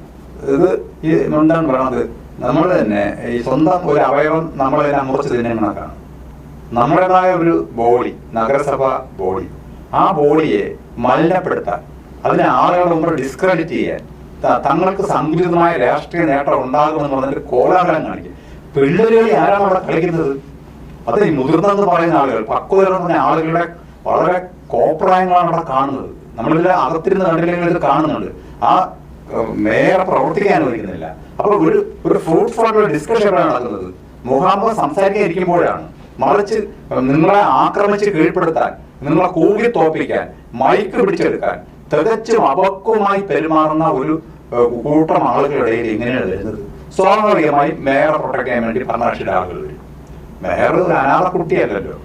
ഇത് ഈ എന്താണ് പറയണത്? നമ്മൾ തന്നെ ഈ സ്വന്തം ഒരു അവയവം നമ്മൾ തന്നെ മുറിച്ച് തിന്നെ കണക്കാണ് നമ്മുടേതായ ഒരു ബോഡി നഗരസഭ ബോഡി ആ ബോഡിയെ മലിനപ്പെടുത്താൻ അതിനെ ആളുകളുടെ മുമ്പ് ഡിസ്ക്രെഡിറ്റ് ചെയ്യാൻ തങ്ങൾക്ക് സങ്കുചിതമായ രാഷ്ട്രീയ നേട്ടം ഉണ്ടാകുമെന്ന് പറഞ്ഞിട്ട് കോലാഹലം കാണിക്കും. പിള്ളേരുകളെ ആരാണ് അവിടെ കളിക്കുന്നത്? അത് ഈ മുതിർന്നെന്ന് പറയുന്ന ആളുകൾ പക്വത പറഞ്ഞ ആളുകളുടെ വളരെ കോപ്രായങ്ങളാണ് അവിടെ കാണുന്നത്. നമ്മളിതിൽ അകത്തിരുന്ന് കണ്ടില്ലെങ്കിൽ ഇത് കാണുന്നുണ്ട്. ആ മേയറെ പ്രവർത്തിക്കാൻ അനുവദിക്കുന്നില്ല. അപ്പൊ ഒരു ഒരു ഫ്രൂട്ട്ഫുൾ ആയിട്ടുള്ള ഡിസ്കഷൻ നടക്കുന്നത്. മുഖാമുഖം സംസാരിക്കാതിരിക്കുമ്പോഴാണ് മറിച്ച് നിങ്ങളെ ആക്രമിച്ച് കീഴ്പ്പെടുത്താൻ നിങ്ങളെ കൂകി തോപ്പിക്കാൻ മൈക്ക് പിടിച്ചെടുക്കാൻ തികച്ചും അപക്വമായി പെരുമാറുന്ന ഒരു കൂട്ടം ആളുകളുടെ ഇടയിൽ എങ്ങനെയാണ് വരുന്നത്. സ്വാഭാവികമായി മേയറെ പ്രൊട്ടക്ട് ചെയ്യാൻ വേണ്ടി ഭരണകക്ഷിയുടെ ആളുകൾ വരും. മേയർ അനാഥ കുട്ടിയല്ലല്ലോ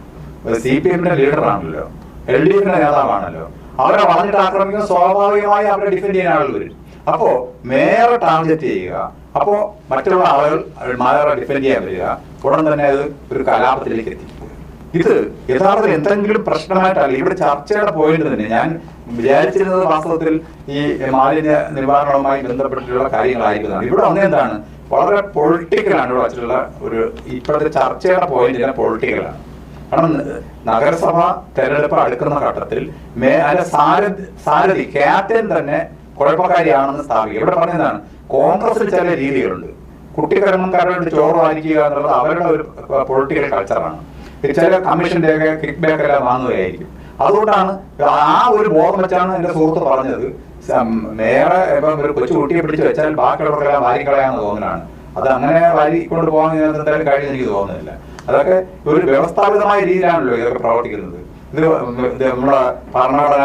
സി പി എമ്മിന്റെ ലീഡറാണല്ലോ. എൽ ഡി എഫിന്റെ നേതാവാണല്ലോ. അവരെ വളഞ്ഞിട്ട് ആക്രമിക്കുന്ന സ്വാഭാവികമായി അവരെ ഡിഫെൻഡ് ചെയ്യാൻ ആളുകൾ വരും. അപ്പോ മേയറെ ടാർഗറ്റ് ചെയ്യുക. അപ്പോ മറ്റുള്ള ആളുകൾ മേയറെ ഡിഫെൻഡ് ചെയ്യാൻ വരിക. ഉടൻ തന്നെ അത് ഒരു കലാപത്തിലേക്ക് എത്തിക്കുക ഇത് യഥാർത്ഥത്തിൽ എന്തെങ്കിലും പ്രശ്നമായിട്ടല്ല. ഇവിടെ ചർച്ചയുടെ പോയിന്റ് തന്നെ. ഞാൻ വിചാരിച്ചിരുന്നത് വാസ്തവത്തിൽ ഈ മാലിന്യ നിവാരണവുമായി ബന്ധപ്പെട്ടിട്ടുള്ള കാര്യങ്ങളായിരിക്കുന്നതാണ്. ഇവിടെ വന്നെന്താണ് വളരെ പൊളിറ്റിക്കലാണ് ഇവിടെ വച്ചിട്ടുള്ള ഒരു ഇപ്പോഴത്തെ ചർച്ചയുടെ പോയിന്റ് തന്നെ പൊളിറ്റിക്കലാണ് കാരണം നഗരസഭ തെരഞ്ഞെടുപ്പ് അടുക്കുന്ന ഘട്ടത്തിൽ അല്ല സാരഥി സാരഥി ക്യാപ്റ്റൻ തന്നെ കുഴപ്പക്കാരിയാണെന്ന് സ്ഥാപിക്കുക ഇവിടെ പറഞ്ഞതാണ് കോൺഗ്രസിൽ ചില രീതികളുണ്ട്. കുട്ടികർമ്മക്കാരോട് ചോറ് വാങ്ങിക്കുക എന്നുള്ളത് അവരുടെ ഒരു പൊളിറ്റിക്കൽ കൾച്ചറാണ് ചില കമ്മീഷന്റെ ഒക്കെ കിക്ക് ബാക്ക് എല്ലാം വാങ്ങുകയായിരിക്കും. അതുകൊണ്ടാണ് ആ ഒരു ബോധം വെച്ചാണ് എന്റെ സുഹൃത്ത് പറഞ്ഞത്. നേരെ ഇപ്പം ഒരു കൊച്ചു കുട്ടിയെ പിടിച്ച് വെച്ചാൽ ബാക്കിയുള്ളവർക്കെല്ലാം വാരിക്കളയാന്ന് തോന്നലാണ്. അത് അങ്ങനെ വാരി കൊണ്ട് പോകാൻ എന്തായാലും കഴിയുമെന്ന് എനിക്ക് തോന്നുന്നില്ല. അതൊക്കെ ഒരു വ്യവസ്ഥാപിതമായ രീതിയിലാണല്ലോ ഇതൊക്കെ പ്രവർത്തിക്കുന്നത്. ഇത് നമ്മുടെ ഭരണഘടന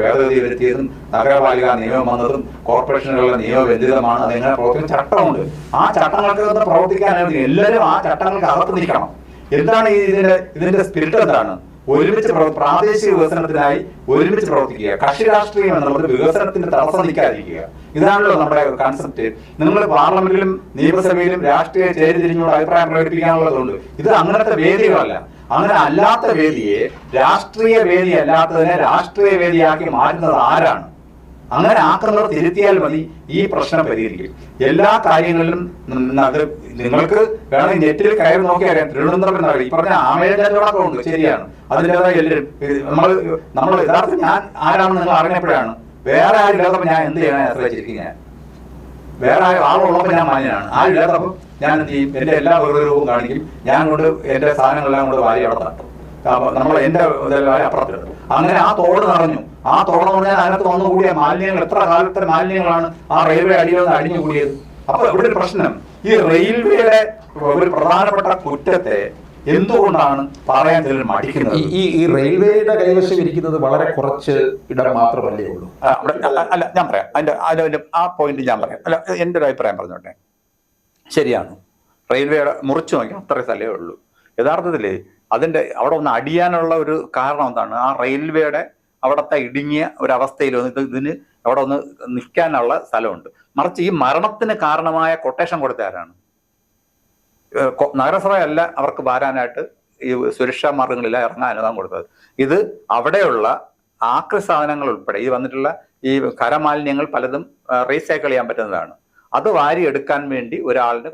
ഭേദഗതി വരുത്തിയതും നഗരപാലിക നിയമം വന്നതും കോർപ്പറേഷനുകളുടെ നിയമബന്ധിതമാണ് അതെങ്ങനെ പ്രവർത്തിക്കുന്ന ചട്ടമുണ്ട്. ആ ചട്ടങ്ങൾക്ക് പ്രവർത്തിക്കാനായിരുന്നു എല്ലാവരും ആ ചട്ടങ്ങൾക്ക് അകത്ത് നിൽക്കണം. എന്താണ് ഇതിന്റെ ഇതിന്റെ സ്പിരിറ്റ് എന്താണ്? ഒരുമിച്ച് പ്രാദേശിക വികസനത്തിനായി ഒരുമിച്ച് പ്രവർത്തിക്കുക. കക്ഷി രാഷ്ട്രീയം എന്നുള്ളത് വികസനത്തിന്റെ തടസ്സം നിൽക്കാതിരിക്കുക ഇതാണല്ലോ നമ്മുടെ കൺസെപ്റ്റ് നിങ്ങൾ പാർലമെന്റിലും നിയമസഭയിലും രാഷ്ട്രീയ ചേരി തിരിഞ്ഞുകൊണ്ട് അഭിപ്രായം പ്രകടിപ്പിക്കാനുള്ളതുകൊണ്ട് ഇത് അങ്ങനത്തെ വേദികളല്ല. അങ്ങനെ അല്ലാത്ത വേദിയെ രാഷ്ട്രീയ വേദി അല്ലാത്തതിനെ രാഷ്ട്രീയ വേദിയാക്കി മാറ്റുന്നത് ആരാണ്? അങ്ങനെ ആക്കുന്നവർ തിരുത്തിയാൽ മതി ഈ പ്രശ്നം പരിഹരിക്കും. എല്ലാ കാര്യങ്ങളിലും അത് നിങ്ങൾക്ക് വേണമെങ്കിൽ നെറ്റിൽ കയറി നോക്കി അറിയാം. തിരുവനന്തപുരം നഗരം ഈ പറഞ്ഞ ആമേജോടൊക്കെ ഉണ്ട് ശരിയാണ്. അതിന്റെതായ എല്ലാവരും നമ്മൾ നമ്മൾ യഥാർത്ഥം ഞാൻ ആരാണെന്ന് നിങ്ങൾ അറിഞ്ഞപ്പോഴാണ്. വേറെ ആ ഇല്ലാത്തപ്പോൾ ഞാൻ എന്ത് ചെയ്യാൻ ആശ്രയിച്ചിരിക്കും ഞാൻ വേറെ ആളുള്ളപ്പോൾ ഞാൻ മാന്യനാണ്. ആ ഇല്ലാത്തപ്പോൾ ഞാൻ എന്ത് ചെയ്യും? എന്റെ എല്ലാ വേറൊരു കാണിക്കും. ഞാൻ കൊണ്ട് എന്റെ സാധനങ്ങളെല്ലാം കൊണ്ട് വാരി അവിടെ തട്ടും. നമ്മൾ എന്റെ അപ്പുറത്ത് അങ്ങനെ ആ തോട് നിറഞ്ഞു. ആ തോട് പറഞ്ഞാൽ അതിനകത്ത് വന്നുകൂടിയ മാലിന്യങ്ങൾ എത്ര കാലത്തെ മാലിന്യങ്ങളാണ് ആ റെയിൽവേ അടിയിൽ നിന്ന് അടിഞ്ഞു കൂടിയത്? അപ്പൊ ഇവിടെ ഒരു പ്രശ്നം. ഈ റെയിൽവേയുടെ ഒരു പ്രധാനപ്പെട്ട കുറ്റത്തെ എന്തുകൊണ്ടാണ് പറയാൻ ചിലർ മടിക്കുന്നത്? ഈ ഈ- റെയിൽവേയുടെ കൈവശം ഇരിക്കുന്നത് വളരെ കുറച്ച് ഇടം മാത്രമല്ലേ ഉള്ളൂ. അല്ല ഞാൻ പറയാം. അതിന്റെ അതിന്റെ ആ പോയിന്റ് ഞാൻ പറയാം. അല്ല എന്റെ ഒരു അഭിപ്രായം പറഞ്ഞോട്ടെ. ശരിയാണ്. റെയിൽവേയുടെ മുറിച്ചു നോക്കി അത്ര സ്ഥലമേ ഉള്ളൂ. യഥാർത്ഥത്തിൽ അതിന്റെ അവിടെ ഒന്ന് അടിയാനുള്ള ഒരു കാരണം എന്താണ്? ആ റെയിൽവേയുടെ അവിടുത്തെ ഇടുങ്ങിയ ഒരവസ്ഥയിൽ വന്നിട്ട് ഇതിന് അവിടെ ഒന്ന് നിൽക്കാനുള്ള സ്ഥലമുണ്ട്. മറിച്ച് ഈ മരണത്തിന് കാരണമായ കൊട്ടേഷൻ കൊടുത്ത ആരാണ്? നഗരസഭയല്ല അവർക്ക് വാരാനായിട്ട് ഈ സുരക്ഷാ മാർഗങ്ങളില്ല ഇറങ്ങാൻ അനുദാനം കൊടുത്തത്. ഇത് അവിടെയുള്ള ആക്രി സാധനങ്ങൾ ഉൾപ്പെടെ ഈ വന്നിട്ടുള്ള ഈ കരമാലിന്യങ്ങൾ പലതും റീസൈക്കിൾ ചെയ്യാൻ പറ്റുന്നതാണ്. അത് വാരി എടുക്കാൻ വേണ്ടി ഒരാളിന്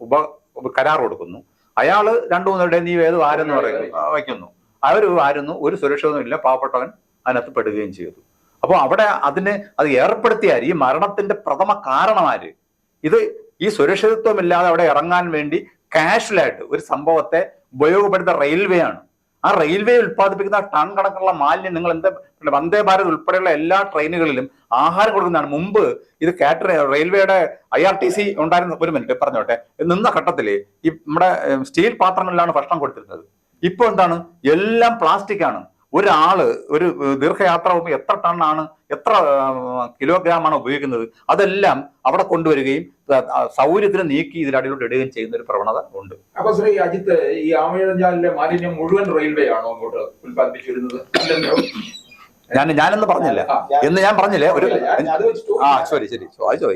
ഉപ- കരാർ കൊടുക്കുന്നു. അയാൾ രണ്ടു മൂന്നിടെ നീ ഏത് വാരെന്ന് പറയുന്നു. വയ്ക്കുന്നു. അവർ വാരുന്നു ഒരു സുരക്ഷിതമില്ല പാവപ്പെട്ടവൻ അതിനകത്ത് പെടുകയും ചെയ്തു. അപ്പോൾ അവിടെ അതിന് അത് ഏർപ്പെടുത്തിയാൽ ഈ മരണത്തിന്റെ പ്രഥമ കാരണമാര്? ഇത് ഈ സുരക്ഷിതത്വമില്ലാതെ അവിടെ ഇറങ്ങാൻ വേണ്ടി കാഷ്വലായിട്ട് ഒരു സംഭവത്തെ ഉപയോഗപ്പെടുത്ത റെയിൽവേ ആണ്. ആ റെയിൽവേ ഉൽപ്പാദിപ്പിക്കുന്ന ടൺ കണക്കുള്ള മാലിന്യം നിങ്ങൾ എന്താ വന്ദേ ഭാരത് ഉൾപ്പെടെയുള്ള എല്ലാ ട്രെയിനുകളിലും ആഹാരം കൊടുക്കുന്നതാണ്. മുമ്പ് ഇത് കാറ്ററി റെയിൽവേയുടെ ഐ ആർ ടി സി ഉണ്ടായിരുന്ന. ഒരു മിനിറ്റ് പറഞ്ഞോട്ടെ. നിന്ന ഘട്ടത്തിൽ ഈ നമ്മുടെ സ്റ്റീൽ പാത്രങ്ങളിലാണ് ഭക്ഷണം കൊടുത്തിരുന്നത്. ഇപ്പോൾ എന്താണ്? എല്ലാം പ്ലാസ്റ്റിക് ആണ്. ഒരാൾ ഒരു ദീർഘയാത്ര പോകുമ്പോൾ എത്ര ടണ്ണാണ് എത്ര കിലോഗ്രാം ആണ് ഉപയോഗിക്കുന്നത് അതെല്ലാം അവിടെ കൊണ്ടുവരികയും സൗകര്യത്തിന് നീക്കി ഇതിലടിയിലോട്ട് ഇടുകയും ചെയ്യുന്ന ഒരു പ്രവണത ഉണ്ട്. അപ്പൊ ശ്രീ അജിത്ത് ഈ ആമയഞ്ചാലിലെ മാലിന്യം മുഴുവൻ റെയിൽവേ ആണോ അങ്ങോട്ട് ഉത്പാദിപ്പിച്ചിരുന്നത് ഞാൻ ഞാനെന്ന് പറഞ്ഞില്ല. എന്ന് ഞാൻ പറഞ്ഞില്ലേ? ഒരു ആ ശരി ശരി ചോദിച്ചു